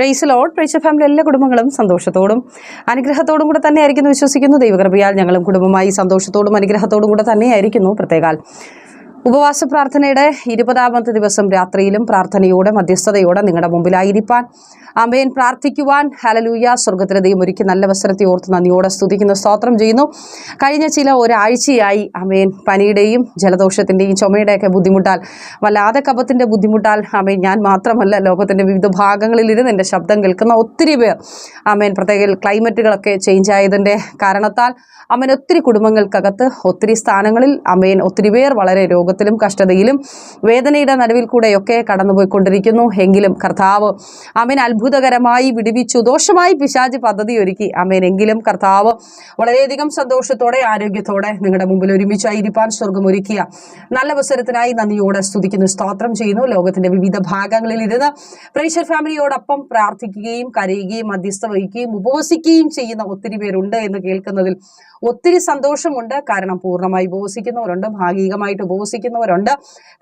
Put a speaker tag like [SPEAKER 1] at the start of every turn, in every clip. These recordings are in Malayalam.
[SPEAKER 1] പ്രൈസ് ലോഡ് പ്രൈസ് ഫാമിലി എല്ലാ കുടുംബങ്ങളും സന്തോഷത്തോടും അനുഗ്രഹത്തോടും കൂടെ തന്നെയായിരിക്കുന്നു വിശ്വസിക്കുന്നു. ദൈവകൃപയാൽ ഞങ്ങളും കുടുംബമായി സന്തോഷത്തോടും അനുഗ്രഹത്തോടും കൂടെ തന്നെയായിരിക്കുന്നു പ്രത്യേകാൽ. ഉപവാസ പ്രാർത്ഥനയുടെ ഇരുപതാമത്തെ ദിവസം രാത്രിയിലും പ്രാർത്ഥനയോടെ മധ്യസ്ഥതയോടെ നിങ്ങളുടെ മുമ്പിലായിരിക്കാൻ അമ്മയൻ പ്രാർത്ഥിക്കുവാൻ. ഹലലൂയ സ്വർഗത്തിലെ ദൈവം ഒരുക്കി നല്ല അവസരത്തെ ഓർത്ത് നന്ദിയോടെ സ്തുതിക്കുന്ന സ്തോത്രം ചെയ്യുന്നു. കഴിഞ്ഞ ചില ഒരാഴ്ചയായി അമ്മയൻ പനിയുടെയും ജലദോഷത്തിന്റെയും ചുമയുടെയൊക്കെ ബുദ്ധിമുട്ടാൽ വല്ലാതെ കപത്തിന്റെ ബുദ്ധിമുട്ടാൽ അമ്മയൻ ഞാൻ മാത്രമല്ല ലോകത്തിന്റെ വിവിധ ഭാഗങ്ങളിലിരുന്ന് എന്റെ ശബ്ദം കേൾക്കുന്ന ഒത്തിരി പേർ അമ്മയൻ പ്രത്യേക ക്ലൈമറ്റുകളൊക്കെ ചേഞ്ച് ആയതിന്റെ കാരണത്താൽ അമ്മൻ ഒത്തിരി കുടുംബങ്ങൾക്കകത്ത് ഒത്തിരി സ്ഥാനങ്ങളിൽ അമ്മയൻ ഒത്തിരി പേർ വളരെ രോഗത്തിലും കഷ്ടതയിലും വേദനയുടെ നടുവിൽ കൂടെയൊക്കെ കടന്നുപോയിക്കൊണ്ടിരിക്കുന്നു. എങ്കിലും കർത്താവ് അമ്മൻ അത്ഭുതകരമായി വിടുവിച്ചു. ദോഷമായി പിശാജ് പദ്ധതി ഒരുക്കി അമേൻ എങ്കിലും കർത്താവ് വളരെയധികം സന്തോഷത്തോടെ ആരോഗ്യത്തോടെ നിങ്ങളുടെ മുമ്പിൽ ഒരുമിച്ചായിരിക്കാൻ സ്വർഗം ഒരുക്കിയ നല്ല അവസരത്തിനായി നന്ദിയോടെ സ്തുതിക്കുന്നു സ്തോത്രം ചെയ്യുന്നു. ലോകത്തിന്റെ വിവിധ ഭാഗങ്ങളിൽ ഇരുന്ന് പ്രേഷർ ഫാമിലിയോടൊപ്പം പ്രാർത്ഥിക്കുകയും കരയുകയും മധ്യസ്ഥ വഹിക്കുകയും ഉപവസിക്കുകയും ചെയ്യുന്ന ഒത്തിരി പേരുണ്ട് എന്ന് കേൾക്കുന്നതിൽ ഒത്തിരി സന്തോഷമുണ്ട്. കാരണം പൂർണമായി ഉപവസിക്കുന്നവരുണ്ട്. ഭാഗികമായിട്ട് ഉപവസിക്കുന്നവരുണ്ട്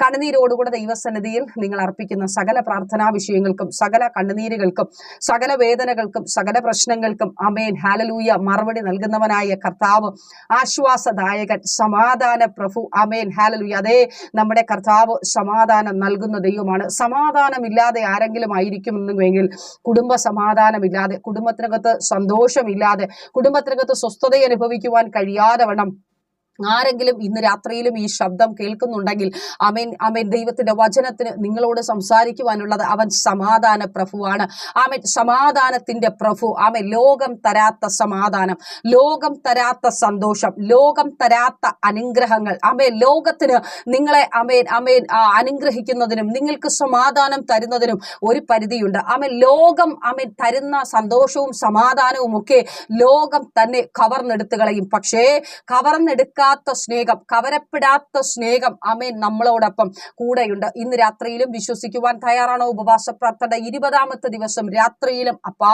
[SPEAKER 1] കണ്ണുനീരോടുകൂടെ ദൈവസന്നിധിയിൽ നിങ്ങൾ അർപ്പിക്കുന്ന സകല പ്രാർത്ഥനാ വിഷയങ്ങൾക്കും സകല കണ്ണുനീരുകൾക്കും സകല വേദനകൾക്കും സകല പ്രശ്നങ്ങൾക്കും അമേൻ ഹാലലൂയ മറുപടി നൽകുന്നവനായ കർത്താവ് ആശ്വാസദായകൻ സമാധാന പ്രഭു. അമേൻ ഹാലലൂയ അതേ നമ്മുടെ കർത്താവ് സമാധാനം നൽകുന്ന ദൈവമാണ്. സമാധാനമില്ലാതെ ആരെങ്കിലും ആയിരിക്കുമെന്നുവെങ്കിൽ കുടുംബ സമാധാനമില്ലാതെ കുടുംബത്തിനകത്ത് സന്തോഷമില്ലാതെ കുടുംബത്തിനകത്ത് സ്വസ്ഥത അനുഭവിക്കുവാൻ കഴിയാതെ വണ്ണം ആരെങ്കിലും ഇന്ന് രാത്രിയിലും ഈ ശബ്ദം കേൾക്കുന്നുണ്ടെങ്കിൽ അമേൻ അമേൻ ദൈവത്തിന്റെ വചനത്തിന് നിങ്ങളോട് സംസാരിക്കുവാനുള്ളത് അവൻ സമാധാന പ്രഭുവാണ്. ആമേൻ സമാധാനത്തിന്റെ പ്രഭു. ആമേൻ ലോകം തരാത്ത സമാധാനം ലോകം തരാത്ത സന്തോഷം ലോകം തരാത്ത അനുഗ്രഹങ്ങൾ. ആമേൻ ലോകത്തിന് നിങ്ങളെ അമേൻ അമേൻ അനുഗ്രഹിക്കുന്നതിനും നിങ്ങൾക്ക് സമാധാനം തരുന്നതിനും ഒരു പരിധിയുണ്ട്. ആമേൻ ലോകം അമേൻ തരുന്ന സന്തോഷവും സമാധാനവും ഒക്കെ ലോകം തന്നെ കവർന്നെടുത്തുകളയും പക്ഷേ പക്ഷേ കവർന്നെടുക്കാത്ത സ്നേഹം കവരപ്പെടാത്ത സ്നേഹം അമേൻ നമ്മളോടൊപ്പം കൂടെയുണ്ട്. ഇന്ന് രാത്രിയിലും വിശ്വസിക്കുവാൻ തയ്യാറാണോ ഉപവാസ പ്രാർത്ഥന ഇരുപതാമത്തെ ദിവസം രാത്രിയിലും അപ്പാ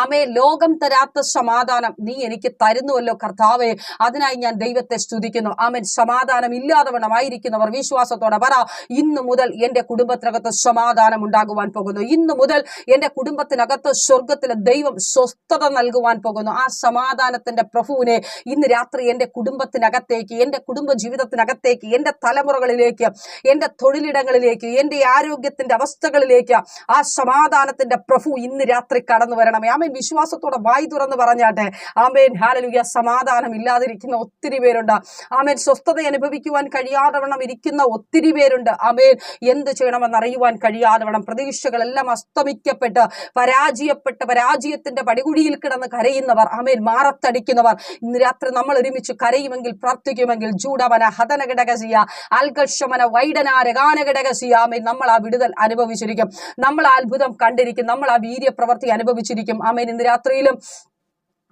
[SPEAKER 1] ആമേ ലോകം തരാത്ത സമാധാനം നീ എനിക്ക് തരുന്നുവല്ലോ കർത്താവെ. അതിനായി ഞാൻ ദൈവത്തെ സ്തുതിക്കുന്നു. ആമേൻ സമാധാനം ഇല്ലാതെ വണ്ണമായിരിക്കുന്നവർ വിശ്വാസത്തോടെ പറ ഇന്ന് മുതൽ എന്റെ കുടുംബത്തിനകത്ത് സമാധാനം ഉണ്ടാകുവാൻ പോകുന്നു. ഇന്ന് മുതൽ എന്റെ കുടുംബത്തിനകത്ത് സ്വർഗത്തിലെ ദൈവം സ്വസ്ഥത നൽകുവാൻ പോകുന്നു. ആ സമാധാനത്തിന്റെ പ്രഭുവിനെ ഇന്ന് രാത്രി എന്റെ കുടുംബത്തിനകത്തേക്ക് എന്റെ കുടുംബ ജീവിതത്തിനകത്തേക്ക് എന്റെ തലമുറകളിലേക്ക് എന്റെ തൊഴിലിടങ്ങളിലേക്ക് എന്റെ ആരോഗ്യത്തിന്റെ അവസ്ഥകളിലേക്ക് ആ സമാധാനത്തിന്റെ പ്രഭു ഇന്ന് രാത്രി കടന്നു വരണമേ ആമേൻ. വിശ്വാസത്തോടെ വായി തുറന്ന് പറഞ്ഞാട്ടെ. ആമേൻ. ഹാലലുയ സമാധാനം ഇല്ലാതിരിക്കുന്ന ഒത്തിരി പേരുണ്ട്. ആമേൻ. സ്വസ്ഥത അനുഭവിക്കുവാൻ കഴിയാതെ വണ്ണം ഇരിക്കുന്ന ഒത്തിരി പേരുണ്ട്. ആമേൻ. എന്ത് ചെയ്യണമെന്ന് അറിയുവാൻ കഴിയാതെ വണ്ണം പ്രതീക്ഷകളെല്ലാം അസ്തമിക്കപ്പെട്ട് പരാജയപ്പെട്ട് പരാജയത്തിന്റെ പടികുടിയിൽ കിടന്ന് കരയുന്നവർ ആമേൻ മാറത്തടിക്കുന്നവർ ഇന്ന് രാത്രി നമ്മൾ ഒരുമിച്ച് കരയുമെങ്കിൽ പ്രാർത്ഥിക്കുമെങ്കിൽ ജൂഡവന ഹതനഘടകസിയ അൽകർഷമന വൈഡനാരകാനഘടകസിയ ആമേൻ. നമ്മൾ ആ വിടുതൽ അനുഭവിച്ചിരിക്കും. നമ്മൾ ആ അത്ഭുതം കണ്ടിരിക്കും. നമ്മൾ ആ വീര്യപ്രവൃത്തി അനുഭവിച്ചിരിക്കും. ആമേൻ. ഇന്ന് രാത്രിയിലും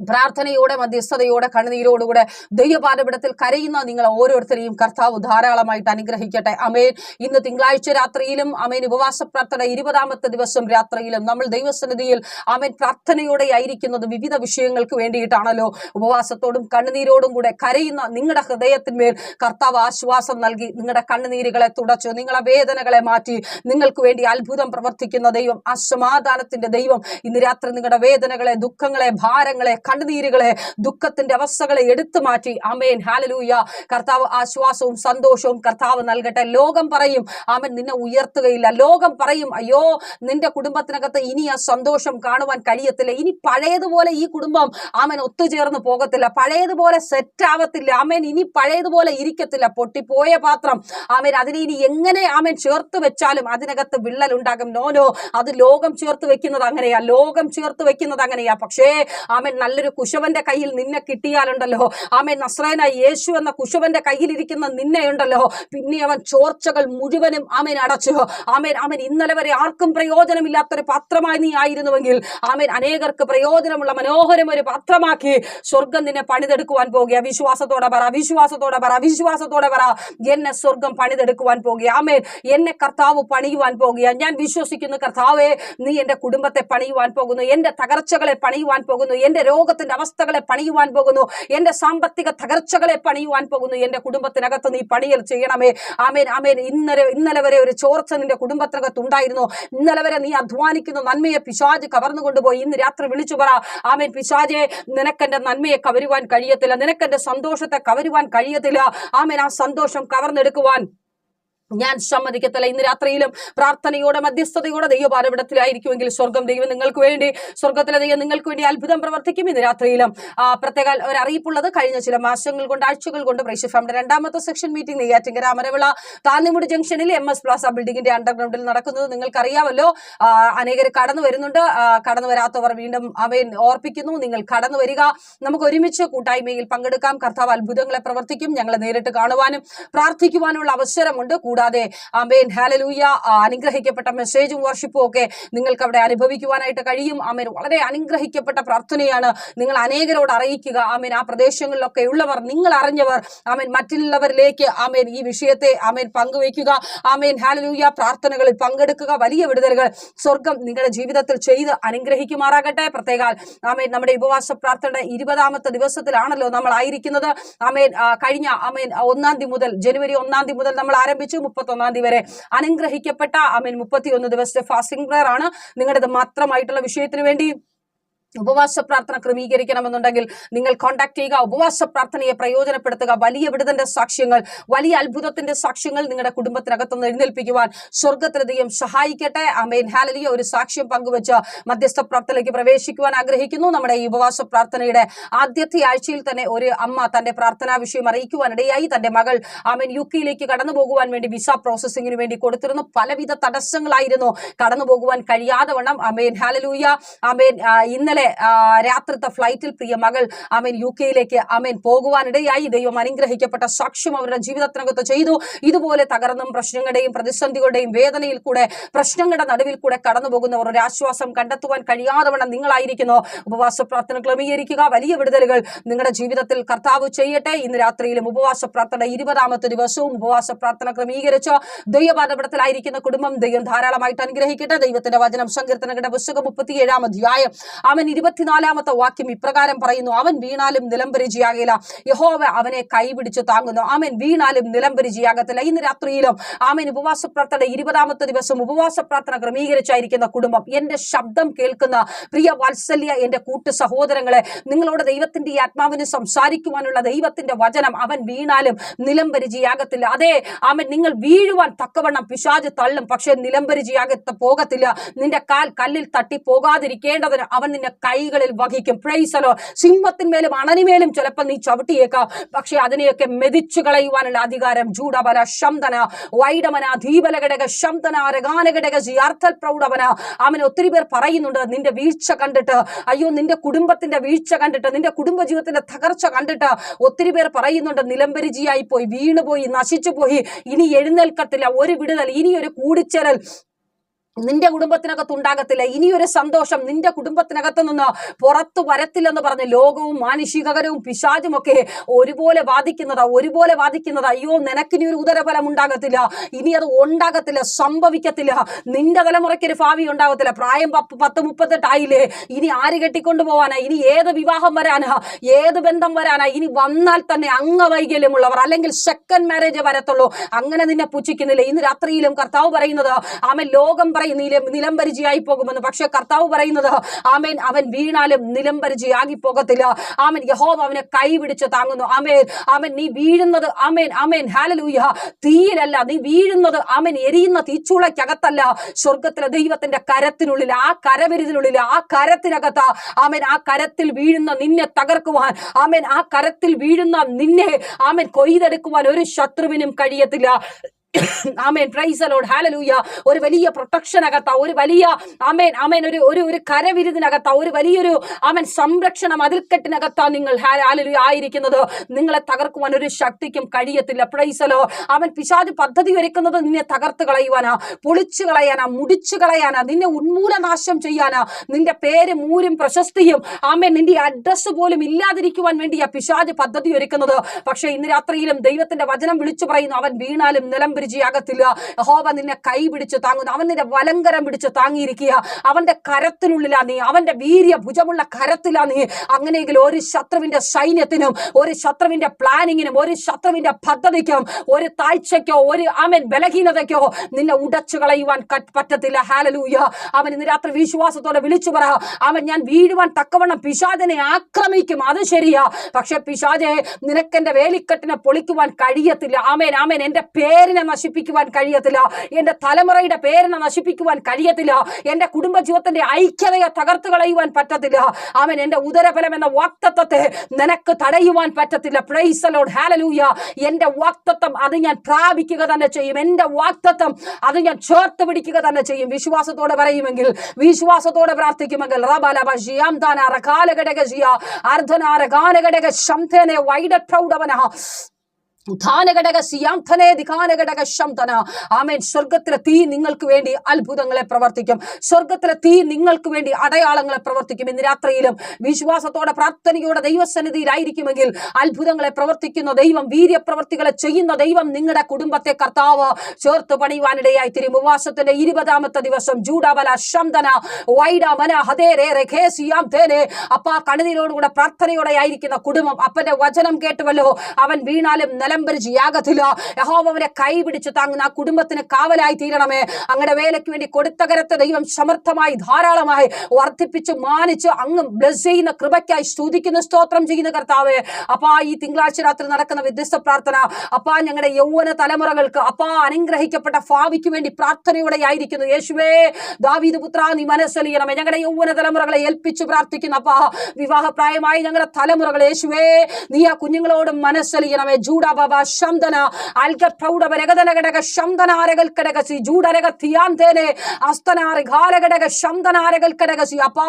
[SPEAKER 1] പ്രാർത്ഥനയോടെ മധ്യസ്ഥതയോടെ കണ്ണുനീരോടുകൂടെ ദൈവപാരപിടത്തിൽ കരയുന്ന നിങ്ങൾ ഓരോരുത്തരെയും കർത്താവ് ധാരാളമായിട്ട് അനുഗ്രഹിക്കട്ടെ. അമേൻ ഇന്ന് തിങ്കളാഴ്ച രാത്രിയിലും അമേൻ ഉപവാസ പ്രാർത്ഥന ഇരുപതാമത്തെ ദിവസം രാത്രിയിലും നമ്മൾ ദൈവസന്നിധിയിൽ അമേൻ പ്രാർത്ഥനയോടെ ആയിരിക്കുന്നത് വിവിധ വിഷയങ്ങൾക്ക് വേണ്ടിയിട്ടാണല്ലോ. ഉപവാസത്തോടും കണ്ണുനീരോടും കൂടെ കരയുന്ന നിങ്ങളുടെ ഹൃദയത്തിന്മേൽ കർത്താവ് ആശ്വാസം നൽകി നിങ്ങളുടെ കണ്ണുനീരുകളെ തുടച്ചു നിങ്ങളെ വേദനകളെ മാറ്റി നിങ്ങൾക്ക് വേണ്ടി അത്ഭുതം പ്രവർത്തിക്കുന്ന ദൈവം ആ ദൈവം. ഇന്ന് രാത്രി നിങ്ങളുടെ വേദനകളെ ദുഃഖങ്ങളെ ഭാരങ്ങളെ കണ്ണുനീരുകളെ ദുഃഖത്തിന്റെ അവസ്ഥകളെ എടുത്തു മാറ്റി. അമേൻ ഹാലലൂയ കർത്താവ് ആശ്വാസവും സന്തോഷവും കർത്താവ് നൽകട്ടെ. ലോകം പറയും അവൻ നിന്നെ ഉയർത്തുകയില്ല. ലോകം പറയും അയ്യോ നിന്റെ കുടുംബത്തിനകത്ത് ഇനി ആ സന്തോഷം കാണുവാൻ കഴിയത്തില്ല. ഇനി പഴയതുപോലെ ഈ കുടുംബം അമൻ ഒത്തുചേർന്ന് പോകത്തില്ല. പഴയതുപോലെ സെറ്റ് ആവത്തില്ല. ആമേൻ ഇനി പഴയതുപോലെ ഇരിക്കത്തില്ല. പൊട്ടിപ്പോയ പാത്രം. ആമേൻ അതിനെ ഇനി എങ്ങനെ ആമേൻ ചേർത്ത് വെച്ചാലും അതിനകത്ത് വിള്ളൽ ഉണ്ടാകും. നോനോ അത് ലോകം ചേർത്ത് വെക്കുന്നത് അങ്ങനെയാ. ലോകം ചേർത്ത് വെക്കുന്നത് അങ്ങനെയാ. പക്ഷേ ആമേൻ നല്ലൊരു കുശവന്റെ കയ്യിൽ നിന്നെ കിട്ടിയാലുണ്ടല്ലോ. ആമേ നസ്രേനായി യേശു എന്ന കുശവന്റെ കയ്യിലിരിക്കുന്ന നിന്നെ ഉണ്ടല്ലോ പിന്നെ അവൻ ചോർച്ചകൾ മുഴുവനും ആമേൻ അടച്ചു. ആമേൻ ആമേൻ. ഇന്നലെ വരെ ആർക്കും പ്രയോജനമില്ലാത്തൊരു പാത്രമായി നീ ആയിരുന്നുവെങ്കിൽ ആമേൻ അനേകർക്ക് പ്രയോജനമുള്ള മനോഹരം ഒരു പാത്രമാക്കി സ്വർഗം നിന്നെ പണിതെടുക്കുവാൻ പോകുക. വിശ്വാസത്തോടെ പറ വിശ്വാസത്തോടെ പറ വിശ്വാസത്തോടെ പറ. എന്നെ സ്വർഗം പണിതെടുക്കുവാൻ പോകുക. ആമേൻ. എന്നെ കർത്താവ് പണിയുവാൻ പോകുക. ഞാൻ വിശ്വസിക്കുന്നു കർത്താവേ നീ എന്റെ കുടുംബത്തെ പണിയുവാൻ പോകുന്നു. എന്റെ തകർച്ചകളെ പണിയുവാൻ പോകുന്നു. എന്റെ രോഗ രോഗത്തിന്റെ അവസ്ഥകളെ പണിയുവാൻ പോകുന്നു. എന്റെ സാമ്പത്തിക തകർച്ചകളെ പണിയുവാൻ പോകുന്നു. എന്റെ കുടുംബത്തിനകത്ത് നീ പണിയൽ ചെയ്യണമേ. ആമേൻ ആമേൻ. ഇന്നലെ ഇന്നലെ വരെ ഒരു ചോർച്ച നിന്റെ കുടുംബത്തിനകത്ത് ഉണ്ടായിരുന്നു ഇന്നലെ വരെ നീ അധ്വാനിക്കുന്ന നന്മയെ പിശാജ് കവർന്നു കൊണ്ടുപോയി ഇന്ന് രാത്രി വിളിച്ചു പറ. ആമേൻ. പിശാജെ നിനക്കെന്റെ നന്മയെ കവരുവാൻ കഴിയത്തില്ല. നിനക്കെന്റെ സന്തോഷത്തെ കവരുവാൻ കഴിയത്തില്ല. ആമേൻ. ആ സന്തോഷം കവർന്നെടുക്കുവാൻ ഞാൻ സമ്മതിക്കത്തില്ല. ഇന്ന് രാത്രിയിലും പ്രാർത്ഥനയോടെ മധ്യസ്ഥതയോടെ ദൈവപാലപിടത്തിലായിരിക്കുമെങ്കിൽ സ്വർഗം ദൈവം നിങ്ങൾക്ക് വേണ്ടി സ്വർഗത്തിലെ ദൈവം നിങ്ങൾക്ക് വേണ്ടി അത്ഭുതം പ്രവർത്തിക്കും ഇന്ന് രാത്രിയിലും. പ്രത്യേക ഒരു അറിയിപ്പുള്ളത് കഴിഞ്ഞ ചില മാസങ്ങൾ കൊണ്ട് ആഴ്ചകൾ കൊണ്ട് പ്രേക്ഷഫാമിന്റെ രണ്ടാമത്തെ സെക്ഷൻ മീറ്റിംഗ് നെയ്യാറ്റിങ്കര അമരവിള താന്നിമുടി ജംഗ്ഷനിൽ എം എസ് പ്ലാസ ബിൽഡിംഗിന്റെ അണ്ടർഗ്രൗണ്ടിൽ നടക്കുന്നത് നിങ്ങൾക്കറിയാമല്ലോ. അനേകർ കടന്നു വരുന്നുണ്ട്. കടന്നു വരാത്തവർ വീണ്ടും അവൻ ഓർപ്പിക്കുന്നു. നിങ്ങൾ കടന്നു വരിക. നമുക്ക് ഒരുമിച്ച് കൂട്ടായ്മയിൽ പങ്കെടുക്കാം. കർത്താവ് അത്ഭുതങ്ങളെ പ്രവർത്തിക്കും. ഞങ്ങളെ നേരിട്ട് കാണുവാനും പ്രാർത്ഥിക്കുവാനുള്ള അവസരമുണ്ട്. അമേൻ ഹാലലൂയ അനുഗ്രഹിക്കപ്പെട്ട മെസ്സേജും വർഷിപ്പും ഒക്കെ നിങ്ങൾക്ക് അവിടെ അനുഭവിക്കുവാനായിട്ട് കഴിയും. അമേൻ വളരെ അനുഗ്രഹിക്കപ്പെട്ട പ്രാർത്ഥനയാണ് നിങ്ങൾ അനേകരോട് അറിയിക്കുക. ആമേൻ ആ പ്രദേശങ്ങളിലൊക്കെ ഉള്ളവർ നിങ്ങൾ അറിഞ്ഞവർ ആമേൻ മറ്റുള്ളവരിലേക്ക് ആമേൻ ഈ വിഷയത്തെ ആമേൻ പങ്കുവയ്ക്കുക. ആമേൻ ഹാലലൂയ പ്രാർത്ഥനകളിൽ പങ്കെടുക്കുക. വലിയ വിടുതലുകൾ സ്വർഗം നിങ്ങളുടെ ജീവിതത്തിൽ ചെയ്ത് അനുഗ്രഹിക്കുമാറാകട്ടെ. പ്രത്യേകാൽ ആമേൻ നമ്മുടെ ഉപവാസ പ്രാർത്ഥനയുടെ ഇരുപതാമത്തെ ദിവസത്തിലാണല്ലോ നമ്മൾ ആയിരിക്കുന്നത്. ആമേൻ കഴിഞ്ഞ ആമേൻ ഒന്നാം തീയതി മുതൽ ജനുവരി ഒന്നാം തീയതി മുതൽ നമ്മൾ ആരംഭിച്ചു. മുപ്പത്തി ഒന്നാം തീയതി വരെ അനുഗ്രഹിക്കപ്പെട്ട ഐ മീൻ മുപ്പത്തി ഒന്ന് ദിവസത്തെ ഫാസ്റ്റിംഗ് പ്രയർ ആണ്. നിങ്ങളുടേത് മാത്രമായിട്ടുള്ള വിഷയത്തിന് വേണ്ടി ഉപവാസ പ്രാർത്ഥന ക്രമീകരിക്കണമെന്നുണ്ടെങ്കിൽ നിങ്ങൾ കോൺടാക്ട് ചെയ്യുക. ഉപവാസ പ്രാർത്ഥനയെ പ്രയോജനപ്പെടുത്തുക. വലിയ വിടുതന്റെ സാക്ഷ്യങ്ങൾ വലിയ അത്ഭുതത്തിന്റെ സാക്ഷ്യങ്ങൾ നിങ്ങളുടെ കുടുംബത്തിനകത്തുനിന്ന് എഴുന്നേൽപ്പിക്കുവാൻ സ്വർഗത്തിലധികം സഹായിക്കട്ടെ. അമേൻ ഹാലലിയ ഒരു സാക്ഷ്യം പങ്കുവെച്ച് മധ്യസ്ഥ പ്രാർത്ഥനയിലേക്ക് പ്രവേശിക്കുവാൻ ആഗ്രഹിക്കുന്നു. നമ്മുടെ ഈ ഉപവാസ പ്രാർത്ഥനയുടെ ആദ്യത്തെ ആഴ്ചയിൽ തന്നെ ഒരു അമ്മ തന്റെ പ്രാർത്ഥനാ വിഷയം അറിയിക്കുവാനിടയായി. തന്റെ മകൾ ആമേൻ യു കെയിലേക്ക് കടന്നു പോകുവാൻ വേണ്ടി വിസ പ്രോസസ്സിംഗിന് വേണ്ടി കൊടുത്തിരുന്നു. പലവിധ തടസ്സങ്ങളായിരുന്നു കടന്നു പോകുവാൻ കഴിയാതെ വണ്ണം. അമേൻ ഹാലലൂയ അമേൻ ആ, ഇന്നലെ രാത്രിത്തെ ഫ്ലൈറ്റിൽ പ്രിയ മകൾ അമേൻ യു കെയിലേക്ക് അമേൻ പോകുവാനിടയായി. ദൈവം അനുഗ്രഹിക്കപ്പെട്ട സാക്ഷ്യം അവരുടെ ജീവിതത്തിനകത്ത് ചെയ്തു. ഇതുപോലെ തകർന്നും പ്രശ്നങ്ങളുടെയും പ്രതിസന്ധികളുടെയും വേദനയിൽ കൂടെ പ്രശ്നങ്ങളുടെ നടുവിൽ കൂടെ കടന്നു പോകുന്നവർ ഒരു ആശ്വാസം കണ്ടെത്തുവാൻ കഴിയാതെ വണ്ണം നിങ്ങളായിരിക്കുന്നു. ഉപവാസ പ്രാർത്ഥന ക്രമീകരിക്കുക. വലിയ വിടുതലുകൾ നിങ്ങളുടെ ജീവിതത്തിൽ കർത്താവ് ചെയ്യട്ടെ. ഇന്ന് രാത്രിയിലും ഉപവാസ പ്രാർത്ഥന ഇരുപതാമത്തെ ദിവസവും ഉപവാസ പ്രാർത്ഥന ക്രമീകരിച്ച് ദൈവപാദപടത്തിലായിരിക്കുന്ന കുടുംബം ദൈവം ധാരാളമായിട്ട് അനുഗ്രഹിക്കട്ടെ. ദൈവത്തിന്റെ വചനം സങ്കീർത്തനങ്ങളുടെ പുസ്തകം മുപ്പത്തിയേഴാം അധ്യായം. അവൻ ഇരുപത്തിനാലാമത്തെ വാക്യം ഇപ്രകാരം പറയുന്നു അവൻ വീണാലും നിലംപരിചയാകില്ല യഹോവ അവനെ കൈപിടിച്ചു താങ്ങുന്നു. അവൻ വീണാലും നിലംപരിചയാകത്തില്ല. ഇന്ന് രാത്രിയിലും ആമൻ ഉപവാസ പ്രാർത്ഥന ഇരുപതാമത്തെ ദിവസം ഉപവാസ പ്രാർത്ഥന ക്രമീകരിച്ചായിരിക്കുന്ന കുടുംബം എന്റെ ശബ്ദം കേൾക്കുന്ന പ്രിയ വാത്സല്യ എന്റെ കൂട്ടു സഹോദരങ്ങളെ നിങ്ങളോട് ദൈവത്തിന്റെ ഈ ആത്മാവിന് സംസാരിക്കുവാനുള്ള ദൈവത്തിന്റെ വചനം അവൻ വീണാലും നിലംപരിചയാകത്തില്ല. അതെ ആമൻ നിങ്ങൾ വീഴുവാൻ തക്കവണ്ണം പിശാജ് തള്ളും പക്ഷെ നിലംപരിചയാകത്ത് പോകത്തില്ല. നിന്റെ കാൽ കല്ലിൽ തട്ടി പോകാതിരിക്കേണ്ടതിന് അവൻ നിന്നെ കൈകളിൽ വഹിക്കും. പ്രൈസലോ സിംഹത്തിന്മേലും അണനിമേലും ചിലപ്പോൾ നീ ചവിട്ടിയേക്കാം. പക്ഷെ അതിനെയൊക്കെ മെതിച്ചു കളയുവാനുള്ള അധികാരം ജൂഡബല ശംതന വൈഡമന ധീപല ഘടക ശംതന ജി ജിയാർത്ഥൽ പ്രൗഢവന. അവൻ ഒത്തിരി പേർ പറയുന്നുണ്ട് നിന്റെ വീഴ്ച കണ്ടിട്ട് അയ്യോ നിന്റെ കുടുംബത്തിന്റെ വീഴ്ച കണ്ടിട്ട് നിന്റെ കുടുംബ ജീവിതത്തിന്റെ തകർച്ച കണ്ടിട്ട് ഒത്തിരി പേർ പറയുന്നുണ്ട് നിലംപരിചിയായി പോയി വീണുപോയി നശിച്ചു പോയി ഇനി എഴുന്നേൽക്കത്തില്ല. ഒരു വിടുതൽ ഇനി ഒരു കൂടിച്ചേരൽ. നിന്റെ കുടുംബത്തിനകത്ത് ഉണ്ടാകത്തില്ല. ഇനിയൊരു സന്തോഷം നിന്റെ കുടുംബത്തിനകത്ത് നിന്ന് പുറത്തു വരത്തില്ലെന്ന് പറഞ്ഞ് ലോകവും മാനുഷികകരവും പിശാചും ഒക്കെ ഒരുപോലെ വാദിക്കുന്നതാ ഒരുപോലെ വാദിക്കുന്നതാ. അയ്യോ നിനക്കിനി ഒരു ഉദരഫലം ഉണ്ടാകത്തില്ല. ഇനി അത് ഉണ്ടാകത്തില്ല സംഭവിക്കത്തില്ല. നിന്റെ തലമുറയ്ക്ക് ഒരു ഭാവി ഉണ്ടാകത്തില്ല. പ്രായം പത്ത് മുപ്പത്തെട്ടായില്ലേ ഇനി ആര് കെട്ടിക്കൊണ്ടു പോവാനാ? ഇനി ഏത് വിവാഹം വരാനാ? ഏത് ബന്ധം വരാനാ? ഇനി വന്നാൽ തന്നെ അംഗവൈകല്യമുള്ളവർ അല്ലെങ്കിൽ സെക്കൻഡ് മാരേജ് വരത്തുള്ളൂ. അങ്ങനെ നിന്നെ പുച്ഛിക്കുന്നില്ല. ഇന്ന് രാത്രിയിലും കർത്താവ് പറയുന്നത് ആമ ലോകം പറയും നിലം നിലംപരിചയായി പോകുമെന്ന്. പക്ഷെ കർത്താവ് പറയുന്നത് ആമേൻ അവൻ വീണാലും നിലംപരിചയാകി പോകത്തില്ല. ആമൻ യഹോവ അവനെ കൈപിടിച്ച് താങ്ങുന്നു. ആമേൻ ആമൻ നീ വീഴുന്നത് ആമേൻ ആമേൻ ഹാലലൂയ തീയിലല്ല നീ വീഴുന്നത് ആമൻ എരിയുന്ന തീച്ചൂളയ്ക്കകത്തല്ല. സ്വർഗത്തിലെ ദൈവത്തിന്റെ കരത്തിനുള്ളിൽ ആ കരവിരുതിനുള്ളിൽ ആ കരത്തിനകത്ത. ആമേൻ ആ കരത്തിൽ വീഴുന്ന നിന്നെ തകർക്കുവാൻ ആമേൻ ആ കരത്തിൽ വീഴുന്ന നിന്നെ ആമേൻ കൊയ്തെടുക്കുവാൻ ഒരു ശത്രുവിനും കഴിയത്തില്ല. ആമേൻ പ്രൈസ് അലോഡ് ഹാലലൂയ ഒരു വലിയ പ്രൊട്ടക്ഷൻ അകത്താ ഒരു വലിയ ആമേൻ ആമേൻ ഒരു ഒരു ഒരു കരവിരുതിനകത്ത ഒരു വലിയൊരു ആമേൻ സംരക്ഷണം അതിൽക്കെട്ടിനകത്താ നിങ്ങൾ ഹാലലൂയ ആയിരിക്കുന്നത്. നിങ്ങളെ തകർക്കുവാൻ ഒരു ശക്തിക്കും കഴിയത്തില്ല. പ്രൈസലോ അവൻ പിശാജ് പദ്ധതി ഒരുക്കുന്നത് നിന്നെ തകർത്ത് കളയുവാനാ പൊളിച്ചു കളയാനാ മുടിച്ചു കളയാനാ നിന്നെ ഉന്മൂലനാശം ചെയ്യാനാ നിന്റെ പേര് മൂരും പ്രശസ്തിയും ആമേൻ നിന്റെ അഡ്രസ്സ് പോലും ഇല്ലാതിരിക്കുവാൻ വേണ്ടിയാ പിശാജ് പദ്ധതി ഒരുക്കുന്നത്. പക്ഷേ ഇന്ന് രാത്രിയിലും ദൈവത്തിന്റെ വചനം വിളിച്ചു പറയുന്നു. അവൻ വീണാലും നിലം നിലംപരിചയാകത്തില്ല യഹോവ നിന്നെ കൈ പിടിച്ച് താങ്ങുന്നു. അവൻ നിന്റെ വലങ്കരം പിടിച്ച് താങ്ങിയിരിക്കുക. അവന്റെ കരത്തിനുള്ളിലാ നീ. അവന്റെ വീര്യ ഭുജമുള്ള കരത്തിലാ നീ. അങ്ങനെയെങ്കിൽ ഒരു ശത്രുവിന്റെ സൈന്യത്തിനും ഒരു ശത്രുവിന്റെ പ്ലാനിങ്ങിനും ഒരു ശത്രുവിന്റെ പദ്ധതിക്കും ഒരു താഴ്ചയ്ക്കോ ഒരു അമൻ ബലഹീനതയ്ക്കോ നിന്നെ ഉടച്ചു കളയുവാൻ പറ്റത്തില്ല. ഹാലലൂയ അവൻ ഇന്ന് രാത്രി വിശ്വാസത്തോടെ വിളിച്ചു പറ. അവൻ ഞാൻ വീഴുവാൻ തക്കവണ്ണം പിശാചനെ ആക്രമിക്കും. അത് ശരിയാ. പക്ഷെ പിശാചെ നിനക്കെന്റെ വേലിക്കെട്ടിനെ പൊളിക്കുവാൻ കഴിയത്തില്ല. ആമേൻ ആമേൻ. എന്റെ പേരിനെ നശിപ്പിക്കുവാൻ കഴിയത്തില്ല. എന്റെ തലമുറയുടെ പേരിനെ നശിപ്പിക്കുവാൻ കഴിയത്തില്ല. എന്റെ കുടുംബജീവിതത്തിന്റെ ഐക്യതയെ തകർത്തു കളയുവാൻ പറ്റത്തില്ല. അവൻ എന്റെ ഉദരഫലം എന്ന വാക്തത്വത്തെ നിനക്ക് തടയുവാൻ പറ്റത്തില്ല. പ്രൈസലോഡ് ഹാലലൂയ എന്റെ വാക്തത്വം അത് ഞാൻ പ്രാപിക്കുക തന്നെ ചെയ്യും. എന്റെ വാക്തത്വം അത് ഞാൻ ചേർത്ത് പിടിക്കുക തന്നെ ചെയ്യും. വിശ്വാസത്തോടെ പറയുമെങ്കിൽ വിശ്വാസത്തോടെ പ്രാർത്ഥിക്കുമെങ്കിൽ റബലബ ജിയാം താനാറ കാലഘടക ജിയ അർദ്ധനാര ഗാനഘടക ശംധനെ വൈഡ പ്രൗഢവന ഉത്ഥാനഘടക സിയാംധനെ ആമേൻ. സ്വർഗത്തിലെ തീ നിങ്ങൾക്ക് വേണ്ടി അത്ഭുതങ്ങളെ പ്രവർത്തിക്കും. സ്വർഗത്തിലെ തീ നിങ്ങൾക്ക് വേണ്ടി അടയാളങ്ങളെ പ്രവർത്തിക്കും. ഇന്ന് രാത്രിയിലും വിശ്വാസത്തോടെ പ്രാർത്ഥനയോടെ ദൈവസന്നിധിയിലായിരിക്കുമെങ്കിൽ അത്ഭുതങ്ങളെ പ്രവർത്തിക്കുന്ന ദൈവം വീര്യപ്രവർത്തികളെ ചെയ്യുന്ന ദൈവം നിങ്ങളുടെ കുടുംബത്തെ കർത്താവ് ചേർത്ത് പണിയുവാനിടയായി തിരും. ഉപവാസത്തിന്റെ ഇരുപതാമത്തെ ദിവസം ജൂഡബല ശംതന വൈഡ മന ഹതേരേറെ ഖേസിയാം തേനെ അപ്പ പ്രാർത്ഥനയോടെ ആയിരിക്കുന്ന കുടുംബം അപ്പന്റെ വചനം കേട്ടുവല്ലോ. അവൻ വീണാലും നിലംപരിച്ച് യാഗത്തില്ല യഹോവ അവനെ കൈ പിടിച്ച് താങ്ങുന്ന ആ കുടുംബത്തിന് കാവലായി തീരണമേ. അങ്ങയുടെ വേലയ്ക്ക് വേണ്ടി കൊടുത്ത കരത്തെ ദൈവം സമർത്ഥമായി ധാരാളമായി വർദ്ധിപ്പിച്ച് മാനിച്ച് അങ്ങ് ബ്ലസ് ചെയ്യുന്ന കൃപയ്ക്കായി സ്തുതിക്കുന്ന സ്തോത്രം ചെയ്യുന്ന കർത്താവേ. അപ്പാ ഈ തിങ്കളാഴ്ച രാത്രി നടക്കുന്ന വ്യത്യസ്ത പ്രാർത്ഥന അപ്പാ ഞങ്ങളുടെ യൗവന തലമുറകൾക്ക് അപ്പാ അനുഗ്രഹിക്കപ്പെട്ട ഭാവിക്ക് വേണ്ടി പ്രാർത്ഥനയോടെ ആയിരിക്കുന്നു യേശുവേ ദാവീദ് പുത്ര നീ മനസ്സലിയണമേ ഞങ്ങളുടെ യൗവന തലമുറകളെ ഏൽപ്പിച്ച് പ്രാർത്ഥിക്കുന്നു അപ്പാ. വിവാഹപ്രായമായി ഞങ്ങളുടെ തലമുറകൾ യേശുവേ നീ ആ കുഞ്ഞുങ്ങളോട് മനസ്സലിയണമേ ജൂഡ ബാബ ശംദന അൽഗ പ്രൗഢ രഗതനഘടക ശംദനാരകൾ കടകസി ജൂഡരക തിയാന്തേനെ അസ്തനാറി ഘാലഘടക ശംദനാരകൾ കടകസി അപ്പാ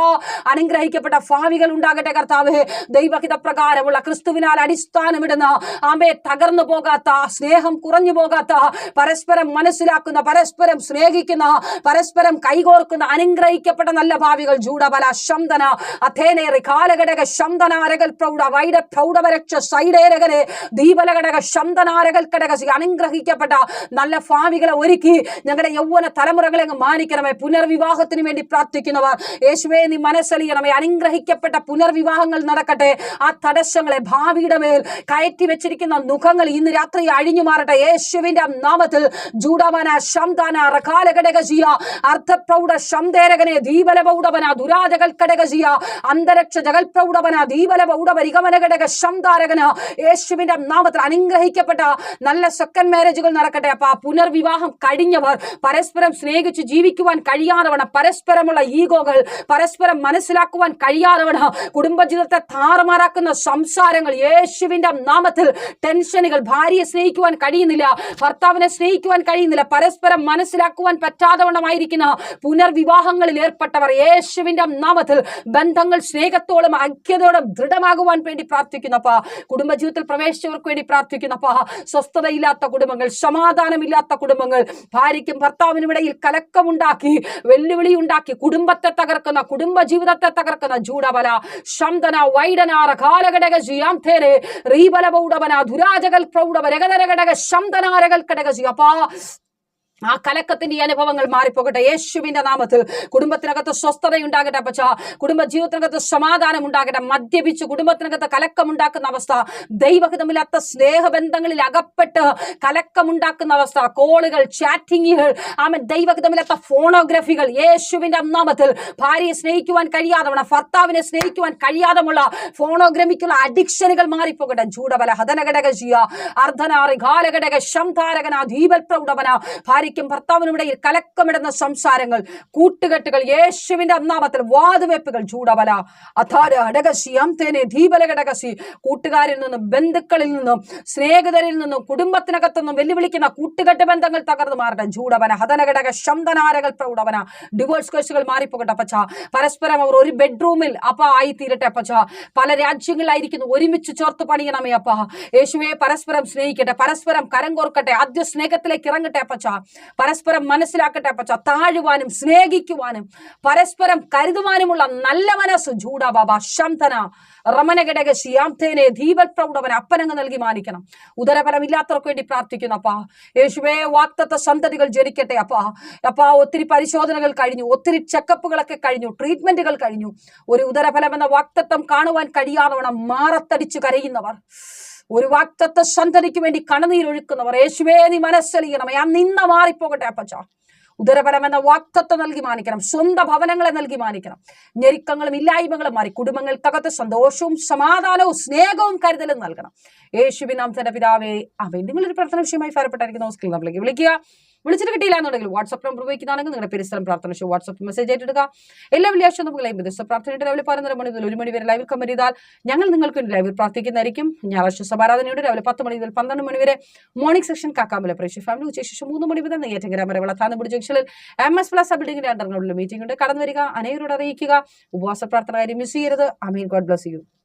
[SPEAKER 1] അനുഗ്രഹിക്കപ്പെട്ട ഭാവികൾ ഉണ്ടാകട്ടെ കർത്താവേ. ദൈവഹിത പ്രകാരമുള്ള ക്രിസ്തുവിനാൽ അടിസ്ഥാനമിടുന്ന ആമേ തകർന്നു പോകാത്ത സ്നേഹം കുറഞ്ഞു പോകാത്ത പരസ്പരം മനസ്സിലാക്കുന്ന പരസ്പരം സ്നേഹിക്കുന്ന പരസ്പരം കൈകോർക്കുന്ന അനുഗ്രഹിക്കപ്പെട്ട നല്ല ഭാവികൾ ജൂഡബല ശംദന അഥേനേറി കാലഘടക ശംദനാരകൾ പ്രൗഢ വൈഡ പ്രൗഢവരക്ഷ സൈഡേരകനെ ദീപലഘടക ശംദനാരകൾ കശി അനുഗ്രഹിക്കപ്പെട്ട നല്ല ഭാവികളെ ഒരുക്കി ഞങ്ങളുടെ യൗവന തലമുറകളെ അങ്ങ് മാനിക്കണമേ. പുനർവിവാഹത്തിന് വേണ്ടി പ്രാർത്ഥിക്കുന്നവർ യേശുവേ നീ മനസ്സലിയണമേ. അനുഗ്രഹിക്കപ്പെട്ട പുനർവിവാഹങ്ങൾ നടക്കട്ടെ. ആ തടസ്സങ്ങളെ ഭാവിയുടെ മേൽ കയറ്റി വെച്ചിരിക്കുന്ന മുഖങ്ങൾ ഇന്ന് രാത്രി അഴിഞ്ഞു മാറട്ടെ. യേശുവിന്റെ നാമത്തിൽ ജൂഡവന ശംദാന റകാലഘടകജിയ അർത്ഥപ്രൗഢ ശംദേരകനെ ദീപല ദുരാജകൽക്കടകജിയ അന്തരക്ഷ ജഗൽ പ്രൗഢവന ദീപല പൗഡവ രിഗമനഘടക ശംദാരകന യേശുവിന്റെ നാമത്തിൽ അനുഗ്രഹിക്കപ്പെട്ട നല്ല സെക്കൻഡ് മാരേജുകൾ നടക്കട്ടെ. അപ്പൊ ആ പുനർവിവാഹം കഴിഞ്ഞവർ പരസ്പരം സ്നേഹിച്ച് ജീവിക്കുവാൻ കഴിയാതവണ പരസ്പരമുള്ള ഈഗോകൾ പരസ്പരം മനസ്സിലാക്കുവാൻ കഴിയാതവണ കുടുംബജീവിതത്തെ താറുമാറാക്കുന്ന സംസാരങ്ങൾ യേശുവിന്റെ നാമത്തിൽ ടെൻഷനുകൾ ഭാര്യയെ സ്നേഹിക്കുവാൻ കഴിയുന്നില്ല ഭർത്താവിനെ സ്നേഹിക്കുവാൻ കഴിയുന്നില്ല പരസ്പരം മനസ്സിലാക്കുവാൻ പറ്റാതവണ്ണമായിരിക്കുന്ന പുനർവിവാഹങ്ങളിൽ ഏർപ്പെട്ടവർ യേശുവിന്റെ നാമത്തിൽ ബന്ധങ്ങൾ സ്നേഹത്തോളം ഐക്യതയോടും ദൃഢമാകുവാൻ വേണ്ടി പ്രാർത്ഥിക്കുന്നു. പ്രാർത്ഥിക്കുന്നപ്പ കുടുംബജീവിതത്തിൽ പ്രവേശിച്ചവർക്ക് വേണ്ടി പ്രാർത്ഥിക്കുന്നപ്പ സ്വസ്ഥതയില്ലാത്ത കുടുംബങ്ങൾ സമാധാനമില്ലാത്ത കുടുംബങ്ങൾ ഭാര്യയ്ക്കും ഭർത്താവിനും ഇടയിൽ കലക്കമുണ്ടാക്കി വെല്ലുവിളി ഉണ്ടാക്കി കുടുംബത്തെ തകർക്കുന്ന കുടുംബ ജീവിതത്തെ തകർക്കുന്ന ജൂഡബല ശന്തന വൈഡനാറ കാലഘടക ജിയാംതേരെ റീബല പൗഡവന ദുരാജകൽ പ്രൗഢവ രഗതരഘടക ശന്തനാരകൽ കടക അപ്പാ ആ കലക്കത്തിന്റെ ഈ അനുഭവങ്ങൾ മാറിപ്പോകട്ടെ. യേശുവിന്റെ നാമത്തിൽ കുടുംബത്തിനകത്ത് സ്വസ്ഥതയുണ്ടാകട്ടെ അപ്പച്ച. കുടുംബ ജീവിതത്തിനകത്ത് സമാധാനം ഉണ്ടാകട്ടെ മദ്യപിച്ച് കുടുംബത്തിനകത്ത് കലക്കമുണ്ടാക്കുന്ന അവസ്ഥ ദൈവഹിതമില്ലാത്ത സ്നേഹബന്ധങ്ങളിൽ അകപ്പെട്ട് കലക്കമുണ്ടാക്കുന്ന അവസ്ഥ കോളുകൾ ചാറ്റിങ്ങുകൾ ആമൻ ദൈവഹിതമില്ലാത്ത ഫോണോഗ്രഫികൾ യേശുവിന്റെ നാമത്തിൽ ഭാര്യയെ സ്നേഹിക്കുവാൻ കഴിയാതെ ഭർത്താവിനെ സ്നേഹിക്കുവാൻ കഴിയാതമുള്ള ഫോണോഗ്രമിക്കുള്ള അഡിക്ഷനുകൾ മാറിപ്പോകട്ടെ. ചൂടബല ഹതനഘടക ജിയ അർദ്ധനാറി ഘാലഘടക ശംധാരകന ദീപൽ പ്രൗഢവന ഭാര്യയ്ക്കും ഭർത്താവിനും ഇടയിൽ കലക്കമിടുന്ന സംസാരങ്ങൾ കൂട്ടുകെട്ടുകൾ യേശുവിന്റെ അന്നാമത്തിൽ വാതുവെപ്പുകൾ ചൂടബല അഥാര അടകശി അംതേനെ ദീപലഘടകശി കൂട്ടുകാരിൽ നിന്നും ബന്ധുക്കളിൽ നിന്നും സ്നേഹിതരിൽ നിന്നും കുടുംബത്തിനകത്തുനിന്നും വെല്ലുവിളിക്കുന്ന കൂട്ടുകെട്ട് ബന്ധങ്ങൾ തകർന്നു മാറട്ടെ. ചൂടവന ഹതനഘടക ശംദനാരകൾ പ്രൗഢവന ഡിവോഴ്സ് കേസുകൾ മാറിപ്പോകട്ടെ അപ്പച്ച. പരസ്പരം അവർ ഒരു ബെഡ്റൂമിൽ അപ്പ ആയി തീരട്ടെ അപ്പച്ച. പല രാജ്യങ്ങളിലായിരിക്കുന്നു ഒരുമിച്ച് ചേർത്ത് പണിയണമേ അപ്പ. യേശുവെ പരസ്പരം സ്നേഹിക്കട്ടെ പരസ്പരം കരം കോർക്കട്ടെ ആദ്യ സ്നേഹത്തിലേക്ക് ഇറങ്ങട്ടെ അപ്പച്ച.
[SPEAKER 2] പരസ്പരം മനസ്സിലാക്കട്ടെ അപ്പച്ച. താഴുവാനും സ്നേഹിക്കുവാനും പരസ്പരം കരുതുവാനുമുള്ള നല്ല മനസ്സ് ജൂഡ ബാബ ശാന്തന. റമനഘടക ശിയാംതേനെ ദീപൽ പ്രൗഢവൻ അപ്പനങ്ങ് നൽകി മാനിക്കണം. ഉദരഫലമില്ലാത്തവർക്ക് വേണ്ടി പ്രാർത്ഥിക്കുന്നു അപ്പാ. യേശുവേ വാക്തത്വ സന്തതികൾ ജനിക്കട്ടെ അപ്പാ. അപ്പാ ഒത്തിരി പരിശോധനകൾ കഴിഞ്ഞു ഒത്തിരി ചെക്കപ്പുകളൊക്കെ കഴിഞ്ഞു ട്രീറ്റ്മെന്റുകൾ കഴിഞ്ഞു. ഒരു ഉദരഫലം എന്ന വാക്തത്വം കാണുവാൻ കഴിയാതവണം മാറത്തടിച്ചു കരയുന്നവർ. ഒരു വാക്തത്വ സന്തതിക്ക് വേണ്ടി കണ്ണുനീരൊഴുക്കുന്നവർ യേശുവേ നീ മനസ്സലിയണമേ ആ നിന്ന മാറിപ്പോകട്ടെ അപ്പച്ച. ഉദരപരം എന്ന വാക്തത്വം നൽകി മാനിക്കണം സ്വന്തം ഭവനങ്ങളെ നൽകി മാനിക്കണം. ഞെരുക്കങ്ങളും ഇല്ലായ്മകളും മാറി കുടുംബങ്ങൾക്കകത്ത് സന്തോഷവും സമാധാനവും സ്നേഹവും കരുതലും നൽകണം. യേശുവിനാം തന്റെ പിതാവേ അവൻ നിങ്ങളൊരു പ്രാർത്ഥന വിഷയമായി ഫലപ്പെട്ടായിരിക്കുന്ന നമസ്കാരം വിളിക്കുക. വിളിച്ചിട്ട് കിട്ടിയില്ല എന്നുണ്ടെങ്കിൽ വാട്സ്ആപ്പ് നമ്പർ ഉപയോഗിക്കുന്നതാണെങ്കിൽ നിങ്ങളുടെ പെരിസ്ഥലം പ്രാർത്ഥന ഷോ വാട്സ്ആപ്പ് മെസ്സേജ് ആയിട്ടിടുക. എല്ലാ വെള്ളിയാഴ്ച നമുക്ക് ലൈവ് ദിവസം പ്രാർത്ഥനയുടെ രാവിലെ പതിനൊന്നര മണി മുതൽ ഒരു മണി വരെ ലൈവ് കമന്റ് ചെയ്താൽ ഞങ്ങൾ നിങ്ങൾക്ക് ലൈവ് പ്രാർത്ഥിക്കുന്നതായിരിക്കും. ഞായറാഴ്ച സമാരാധനയുടെ രാവിലെ പത്ത് മണി മുതൽ പന്ത്രണ്ട് മണി വരെ മോർണിംഗ് സെക്ഷൻ കാക്കാമല പ്രേക്ഷ ഫാമിലി ഉച്ച ശേഷം മൂന്ന് മണി മുതൽ നെയ്യാറ്റിങ്കര വരെ വളർത്താനപ്പുടി ജംഗ്ഷനിൽ എം എസ് പ്ലസ് ബിൽഡിംഗിന്റെ അണ്ടറിനുള്ള മീറ്റിംഗ് ഉണ്ട്. കടന്നു വരിക അനേകരോട് അറിയിക്കുക. ഉപവാസ പ്രാർത്ഥന കാര്യം മിസ് ചെയ്യരുത്. Amen God bless you